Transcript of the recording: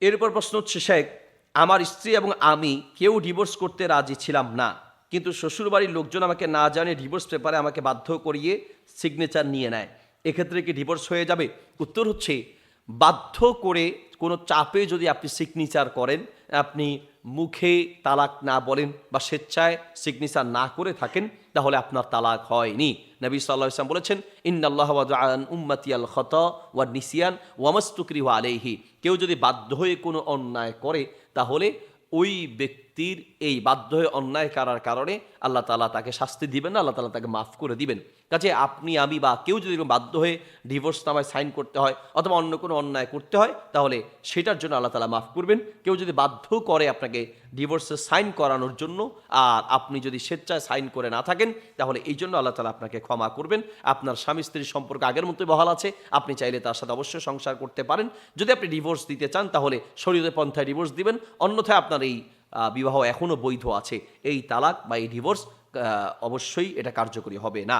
এরপর প্রশ্ন হচ্ছে, শেখ, আমার স্ত্রী এবং আমি কেউ ডিভোর্স করতে রাজি ছিলাম না। কিন্তু শ্বশুরবাড়ির লোকজন আমাকে না জানে ডিভোর্স পেপারে আমাকে বাধ্য করিয়ে সিগনেচার নিয়ে নেয়। এক্ষেত্রে কি ডিভোর্স হয়ে যাবে? উত্তর হচ্ছে, বাধ্য করে কোনো চাপে যদি আপনি সিগনেচার করেন, আপনি মুখে তালাক না বলেন বা স্বেচ্ছায় সিগনেচার না করে থাকেন, তাহলে আপনার তালাক হয়নি। নবী সাল্লাহ ইসলাম বলেছেন, ইন্নাল্লাহ আল খত ওয়া নিসিয়ান ওয়ামাস্তুকরি ওয়া আলেহি কেউ যদি বাধ্য হয়ে কোনো অন্যায় করে, তাহলে ওই ব্যক্তির এই বাধ্য হয়ে অন্যায় করার কারণে আল্লাহ তালা তাকে শাস্তি দিবেন না, আল্লাহ তালা তাকে মাফ করে দিবেন। কাজে আপনি, আমি বা কেউ যদি বাধ্য হয়ে ডিভোর্স নামায় সাইন করতে হয় অথবা অন্য কোনো অন্যায় করতে হয়, তাহলে সেটার জন্য আল্লাহ তালা মাফ করবেন। কেউ যদি বাধ্য করে আপনাকে ডিভোর্সে সাইন করানোর জন্য আর আপনি যদি স্বেচ্ছায় সাইন করে না থাকেন, তাহলে এই জন্য আল্লাহ তালা আপনাকে ক্ষমা করবেন। আপনার স্বামী স্ত্রীর সম্পর্ক আগের মতোই বহাল আছে। আপনি চাইলে তার সাথে অবশ্যই সংসার করতে পারেন। যদি আপনি ডিভোর্স দিতে চান, তাহলে শরীরের পন্থায় ডিভোর্স দিবেন। অন্যথায় আপনার এই বিবাহ এখনও বৈধ আছে। এই তালাক বা এই ডিভোর্স অবশ্যই এটা কার্যকরী হবে না।